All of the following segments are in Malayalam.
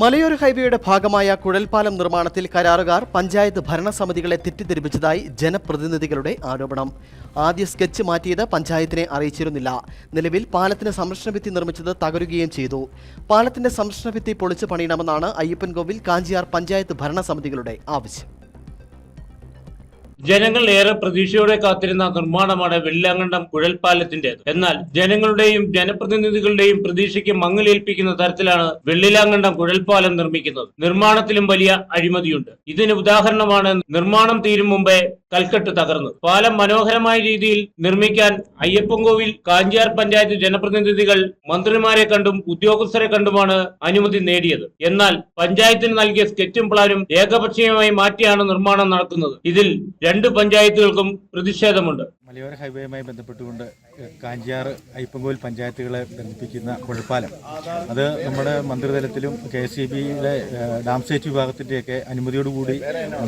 മലയോര ഹൈവേയുടെ ഭാഗമായ കുഴൽപ്പാലം നിർമ്മാണത്തിൽ കരാറുകാർ പഞ്ചായത്ത് ഭരണസമിതികളെ തെറ്റിദ്ധരിപ്പിച്ചതായി ജനപ്രതിനിധികളുടെ ആരോപണം. ആദ്യ സ്കെച്ച് മാറ്റിയത് പഞ്ചായത്തിനെ അറിയിച്ചിരുന്നില്ല. നിലവിൽ പാലത്തിന് സംരക്ഷണ ഭിത്തി നിർമ്മിച്ചത് തകരുകയും ചെയ്തു. പാലത്തിന്റെ സംരക്ഷണ ഭിത്തി പൊളിച്ചു പണിയണമെന്നാണ് അയ്യപ്പൻകോവിൽ കാഞ്ചിയാർ പഞ്ചായത്ത് ഭരണസമിതികളുടെ ആവശ്യം. ജനങ്ങൾ ഏറെ പ്രതീക്ഷയോടെ കാത്തിരുന്ന നിർമ്മാണമാണ് വെള്ളാങ്കണ്ടം കുഴൽപ്പാലത്തിന്റേത് എന്നാൽ ജനങ്ങളുടെയും ജനപ്രതിനിധികളുടെയും പ്രതീക്ഷയ്ക്ക് മങ്ങലേൽപ്പിക്കുന്ന തരത്തിലാണ് വെള്ളിലാങ്കണ്ടം കുഴൽപ്പാലം നിർമ്മിക്കുന്നത്. നിർമ്മാണത്തിലും വലിയ അഴിമതിയുണ്ട്. ഇതിന് ഉദാഹരണമാണ് നിർമ്മാണം തീരും മുമ്പേ കൽക്കെട്ട് തകർന്നു പാലം മനോഹരമായ രീതിയിൽ നിർമ്മിക്കാൻ അയ്യപ്പൻകോവിൽ കാഞ്ചിയാർ പഞ്ചായത്ത് ജനപ്രതിനിധികൾ മന്ത്രിമാരെ കണ്ടും ഉദ്യോഗസ്ഥരെ കണ്ടുമാണ് അനുമതി നേടിയത്. എന്നാൽ പഞ്ചായത്തിന് നൽകിയ സ്കെച്ചും പ്ലാനും ഏകപക്ഷീയമായി മാറ്റിയാണ് നിർമ്മാണം നടക്കുന്നത്. ഇതിൽ രണ്ട് പഞ്ചായത്തുകൾക്കും പ്രതിഷേധമുണ്ട്. മലയോര ഹൈവേയുമായി ബന്ധപ്പെട്ടുകൊണ്ട് കാഞ്ചിയാർ അയ്പങ്കോൽ പഞ്ചായത്തുകളെ ബന്ധിപ്പിക്കുന്ന കുഴൽപ്പാലം അത് നമ്മുടെ മന്ത്രിതലത്തിലും കെ എസ് ഇ ബിയുടെ ഡാം സേറ്റ് വിഭാഗത്തിന്റെയൊക്കെ അനുമതിയോടുകൂടി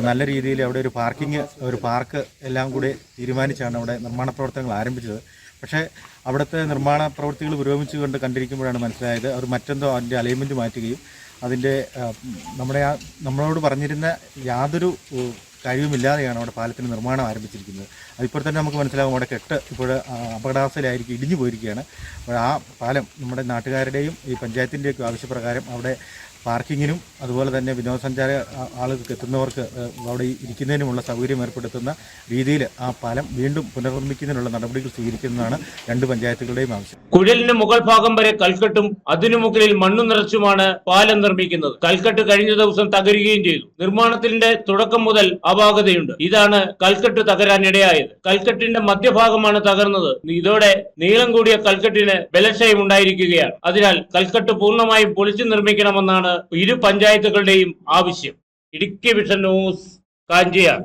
നല്ല രീതിയിൽ അവിടെ ഒരു പാർക്കിംഗ് ഒരു പാർക്ക് എല്ലാം കൂടി തീരുമാനിച്ചാണ് അവിടെ നിർമ്മാണ പ്രവർത്തനങ്ങൾ ആരംഭിച്ചത്. പക്ഷേ അവിടുത്തെ നിർമ്മാണ പ്രവൃത്തികൾ പുരോഗമിച്ചുകൊണ്ട് കണ്ടിരിക്കുമ്പോഴാണ് മനസ്സിലായത് അവർ മറ്റെന്തോ അതിന്റെ അലൈൻമെന്റ് മാറ്റുകയും അതിന്റെ നമ്മുടെ ആ നമ്മളോട് പറഞ്ഞിരുന്ന യാതൊരു കഴിവുമില്ലാതെയാണ് അവിടെ പാലത്തിന് നിർമ്മാണം ആരംഭിച്ചിരിക്കുന്നത്. അതിപ്പോൾ തന്നെ നമുക്ക് മനസ്സിലാകും അവിടെ കെട്ട് ഇപ്പോൾ അപകടാവസ്ഥയിലായിരിക്കും ഇടിഞ്ഞു പോയിരിക്കുകയാണ്. അപ്പോൾ ആ പാലം നമ്മുടെ നാട്ടുകാരുടെയും ഈ പഞ്ചായത്തിന്റെയൊക്കെ ആവശ്യപ്രകാരം അവിടെ പാർക്കിങ്ങിനും അതുപോലെ തന്നെ വിനോദസഞ്ചാര ആളുകൾക്ക് എത്തുന്നവർക്ക് അവിടെ ഇരിക്കുന്നതിനുമുള്ള സൗകര്യം ഏർപ്പെടുത്തുന്ന രീതിയിൽ ആ പാലം വീണ്ടും പുനർനിർമ്മിക്കുന്നതിനുള്ള നടപടികൾ സ്വീകരിക്കുന്നതാണ് രണ്ട് പഞ്ചായത്തുകളുടെയും ആവശ്യം. കുഴലിന് മുകൾ ഭാഗം വരെ കൽക്കെട്ടും അതിനു മുകളിൽ മണ്ണു നിറച്ചുമാണ് പാലം നിർമ്മിക്കുന്നത്. കൽക്കെട്ട് കഴിഞ്ഞ ദിവസം തകരുകയും ചെയ്തു. നിർമ്മാണത്തിന്റെ തുടക്കം മുതൽ അപാകതയുണ്ട്. ഇതാണ് കൽക്കെട്ട് തകരാൻ ഇടയായത് കൽക്കെട്ടിന്റെ മധ്യഭാഗമാണ് തകർന്നത്. ഇതോടെ നീളം കൂടിയ കൽക്കെട്ടിന് ബലക്ഷയം ഉണ്ടായിരിക്കുകയാണ് അതിനാൽ കൽക്കെട്ട് പൂർണമായും പൊളിച്ചു നിർമ്മിക്കണമെന്നാണ് ഇരു പഞ്ചായത്തുകളുടെയും ആവശ്യം. Idukki vision news Kanchiyar